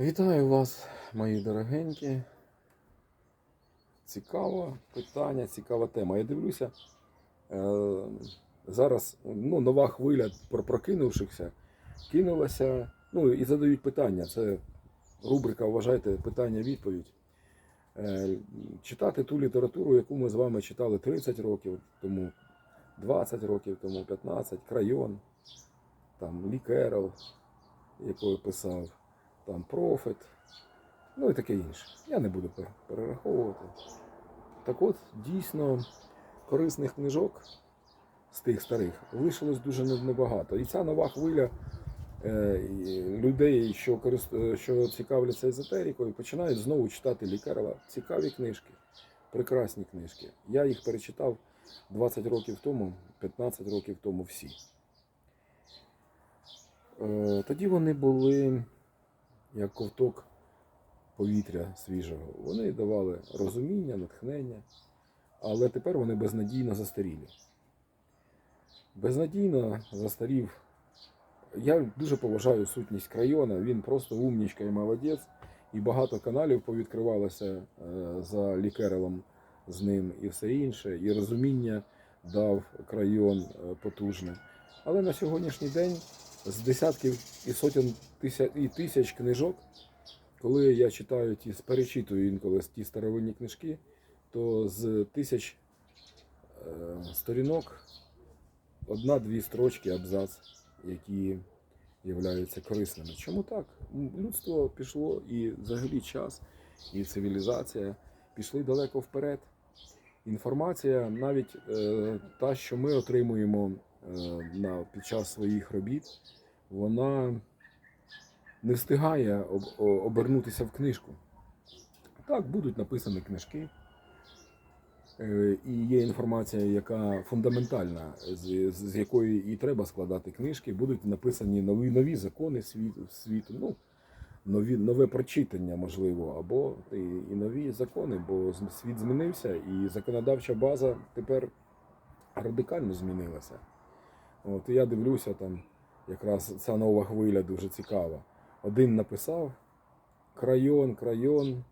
Вітаю вас, мої дорогенькі. Цікаве питання, цікава тема. Я дивлюся, е, зараз ну, нова хвиля про прокинувшихся кинулася. Ну і задають питання. Це рубрика Вважайте питання-відповідь. Е, читати ту літературу, яку ми з вами читали 30 років тому, 20 років тому, 15, Крайон, там Лі Керол, якого писав там профит, ну і таке інше. Я не буду перераховувати. Так от, дійсно, корисних книжок з тих старих лишилось дуже небагато. І ця нова хвиля е, людей, що, корист- е, що цікавляться езотерикою, починають знову читати Лікарова. Цікаві книжки, прекрасні книжки. Я їх перечитав 20 років тому, 15 років тому всі. Е, Тоді вони були як ковток повітря свіжого. Вони давали розуміння, натхнення, але тепер вони безнадійно застарілі. Безнадійно застарів. Я дуже поважаю сутність крайона, він просто умнічка і молодець. І багато каналів повідкривалося е, за лікерелом з ним і все інше. І розуміння дав крайон е, потужне. Але на сьогоднішній день з десятків і сотень тисяч, і тисяч книжок, коли я читаю ті, перечитую інколи ті старовинні книжки, то з тисяч е, сторінок одна-дві строчки, абзац, які являються корисними. Чому так? Людство пішло і взагалі час, і цивілізація пішли далеко вперед. Інформація, навіть е, та, що ми отримуємо на, під час своїх робіт, вона не встигає об, обернутися в книжку. Так, будуть написані книжки, е, і є інформація, яка фундаментальна, з, з якої і треба складати книжки. Будуть написані нові, нові закони світу, світу ну, нові, нове прочитання, можливо, або і нові закони, бо світ змінився, і законодавча база тепер радикально змінилася. От і я дивлюся там, якраз ця нова хвиля дуже цікава. Один написав крайон, крайон.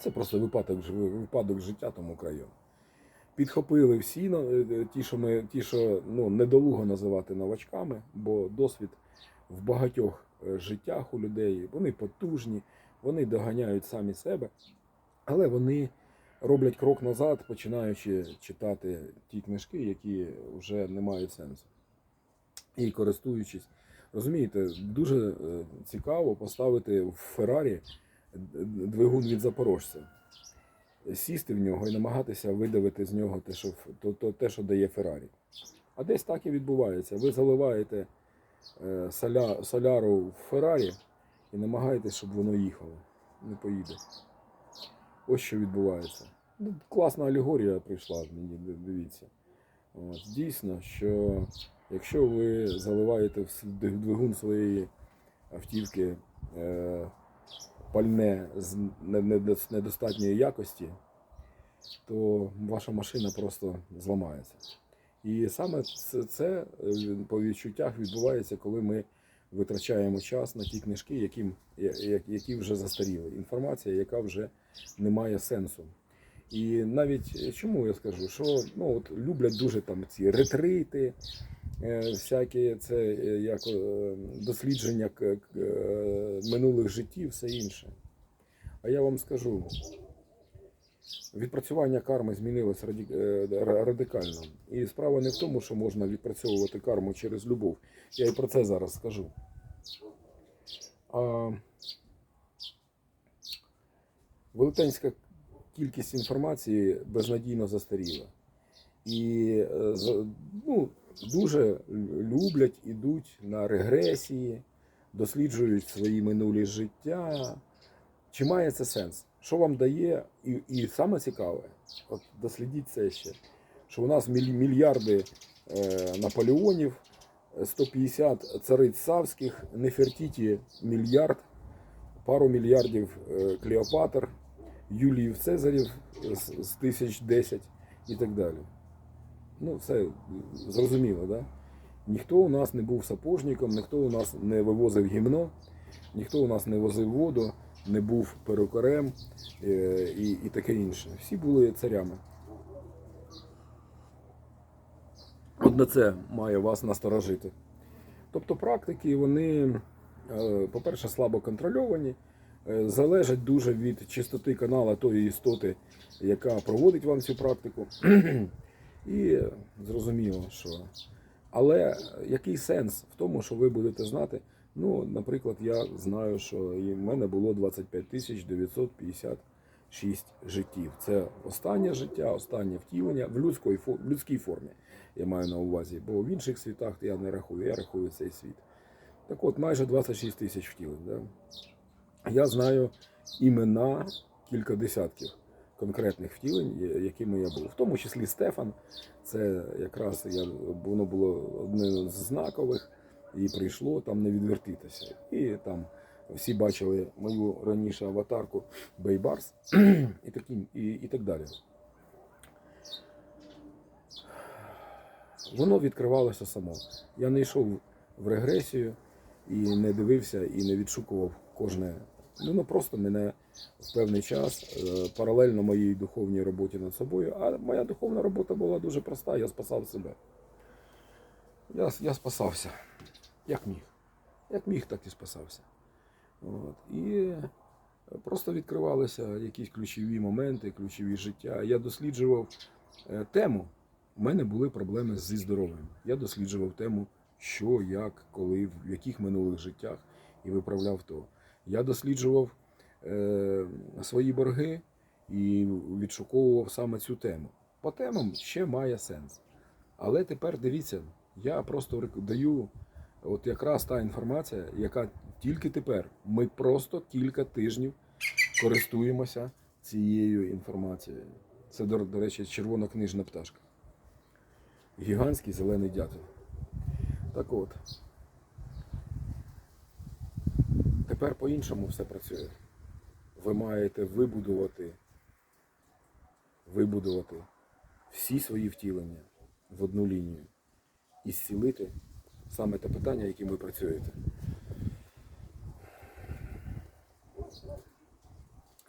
Це просто випадок, випадок життя, тому крайон. Підхопили всі ну, е, ті, що ми ті, що ну, недолуго називати новачками, бо досвід в багатьох е, життях у людей, вони потужні, вони доганяють самі себе, але вони роблять крок назад, починаючи читати ті книжки, які вже не мають сенсу. І користуючись, розумієте, дуже е, цікаво поставити в Феррарі двигун від запорожця, сісти в нього і намагатися видавити з нього те, що, то, то, те, що дає Феррарі. А десь так і відбувається. Ви заливаєте е, соля, соляру в Феррарі і намагаєтесь, щоб воно їхало. Не поїде. Ось що відбувається. Ну, класна алегорія прийшла мені, дивіться. От, дійсно, що якщо ви заливаєте в двигун своєї автівки е, пальне з не- не- з недостатньої якості, то ваша машина просто зламається. І саме це, це е, по відчуттях відбувається, коли ми витрачаємо час на ті книжки, які, які вже застаріли. Інформація, яка вже не має сенсу. І навіть е, чому я скажу, що ну, от люблять дуже там ці ретрити, е, всякі це е, як дослідження минулих життів, все інше. А я вам скажу, відпрацювання карми е, радикально. І справа не в тому, що можна відпрацьовувати карму через любов. Я і про це зараз скажу. А велетенська кількість інформації безнадійно застаріла. І е, ну, дуже люблять, ідуть на регресії, досліджують свої минулі життя. Чи має це сенс? Що вам дає? І, і саме цікаве, от дослідіть це ще, що у нас мільярди е, Наполеонів, 150 цариць Савських, Нефертіті мільярд, пару мільярдів е, Клеопатр, Юліїв Цезарів з, з тисяч десять і так далі. Ну, це зрозуміло, да? Ніхто у нас не був сапожником, ніхто у нас не вивозив гімно. Ніхто у нас не возив воду, не був перукарем е, і, і таке інше. Всі були царями. Одне це має вас насторожити. Тобто практики, вони, е, по-перше, слабо контрольовані, е, залежать дуже від чистоти канала тої істоти, яка проводить вам цю практику. І зрозуміло, що. Але який сенс в тому, що ви будете знати? Ну, наприклад, я знаю, що в мене було 25 тисяч 956 життів. Це останнє життя, останнє втілення в людській, в людській формі, я маю на увазі, бо в інших світах я не рахую, я рахую цей світ. Так от, майже 26 тисяч втілень. Да? Я знаю імена кілька десятків конкретних втілень, якими я був. В тому числі Стефан, це якраз я, воно було одне з знакових, і прийшло там не відвертитися. І там всі бачили мою раніше аватарку Бейбарс і, такі, і, і так далі. Воно відкривалося само. Я не йшов в регресію і не дивився і не відшукував кожне. Ну, ну просто мене в певний час е, паралельно моїй духовній роботі над собою. А моя духовна робота була дуже проста, я спасав себе. Я, я спасався. Як міг. Як міг, так і спасався. От. І просто відкривалися якісь ключові моменти, ключові життя. Я досліджував е, тему. У мене були проблеми зі здоров'ям. Я досліджував тему, що, як, коли, в яких минулих життях і виправляв то. Я досліджував е, свої борги і відшуковував саме цю тему. По темам ще має сенс. Але тепер дивіться, я просто даю от якраз та інформація, яка тільки тепер. Ми просто кілька тижнів користуємося цією інформацією. Це, до, до речі, червонокнижна пташка. Гігантський зелений дятел. Так от. Тепер по-іншому все працює. Ви маєте вибудувати, вибудувати всі свої втілення в одну лінію і зцілити саме те питання, яким ви працюєте.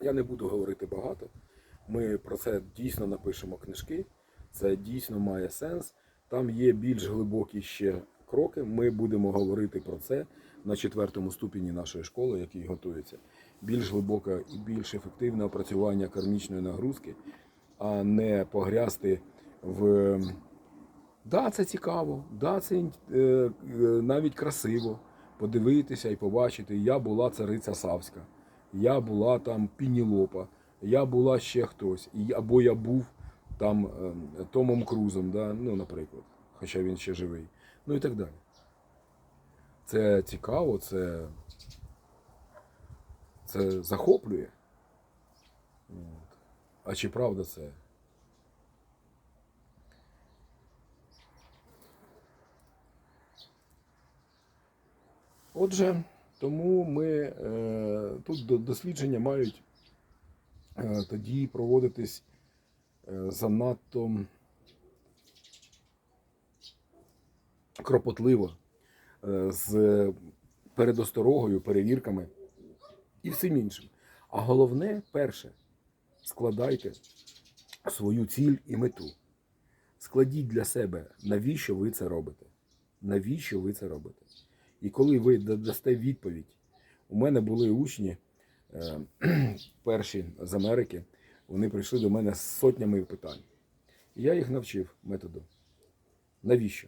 Я не буду говорити багато. Ми про це дійсно напишемо книжки. Це дійсно має сенс. Там є більш глибокі ще кроки. Ми будемо говорити про це на четвертому ступені нашої школи, який готується. Більш глибоке і більш ефективне опрацювання кармічної нагрузки, а не погрязти в Да, це цікаво, да, це е, е, навіть красиво подивитися і побачити. Я була цариця Савська, я була там Пінілопа, я була ще хтось, або я був там е, Томом Крузом, да, ну, наприклад, хоча він ще живий. Ну і так далі. Це цікаво, це, це захоплює. От. А чи правда це? Отже, тому ми е, тут дослідження мають е, тоді проводитись е, занадто кропотливо, з передосторогою, перевірками і всім іншим. А головне, перше, складайте свою ціль і мету. Складіть для себе, навіщо ви це робите. Навіщо ви це робите? І коли ви дасте відповідь, у мене були учні е, перші з Америки, вони прийшли до мене з сотнями питань. І я їх навчив методу. Навіщо?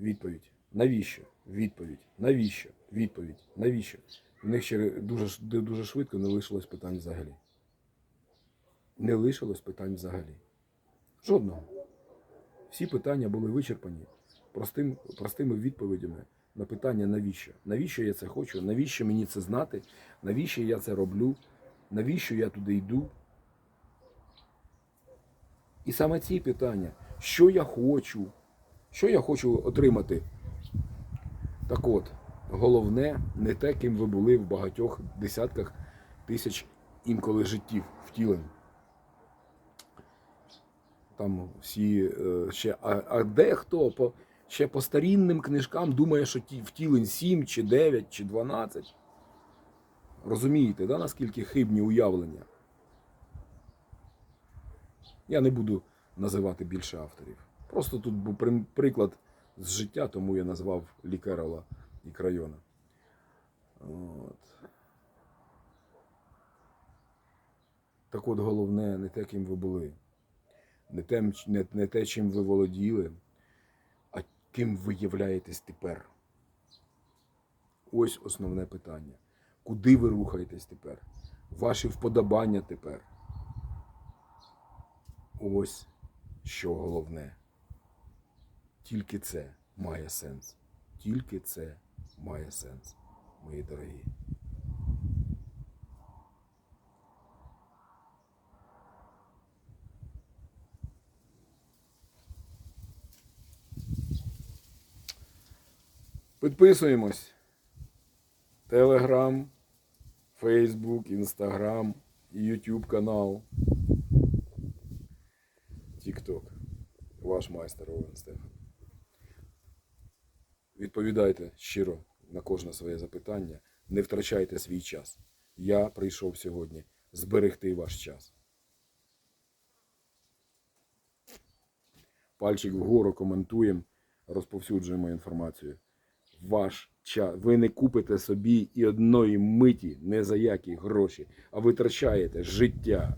Відповідь. Навіщо? Відповідь. Навіщо? Відповідь. Навіщо? У них ще дуже, дуже швидко не лишилось питань взагалі. Не лишилось питань взагалі. Жодного. Всі питання були вичерпані простим, простими відповідями на питання навіщо. Навіщо я це хочу? Навіщо мені це знати? Навіщо я це роблю? Навіщо я туди йду? І саме ці питання, що я хочу, що я хочу отримати. Так от, головне не те, ким ви були в багатьох десятках тисяч інколи життів втілень. Там всі е, ще, а, а дехто по, ще по старінним книжкам думає, що ті- втілень 7 чи 9 чи 12. Розумієте, да, наскільки хибні уявлення? Я не буду називати більше авторів. Просто тут був приклад з життя, тому я назвав Лікерола і Крайона. От. Так от головне не те, ким ви були, не, тем, не, не те, чим ви володіли, а ким ви являєтесь тепер. Ось основне питання. Куди ви рухаєтесь тепер? Ваші вподобання тепер. Ось що головне. Тільки це має сенс. Тільки це має сенс, мої дорогі. Підписуємось. Телеграм, Фейсбук, Інстаграм, Ютуб канал. Тікток. Ваш майстер Овен Стефан. Відповідайте щиро на кожне своє запитання. Не втрачайте свій час. Я прийшов сьогодні зберегти ваш час. Пальчик вгору коментуємо, розповсюджуємо інформацію. Ваш час. Ви не купите собі і одної миті не за які гроші, а витрачаєте життя.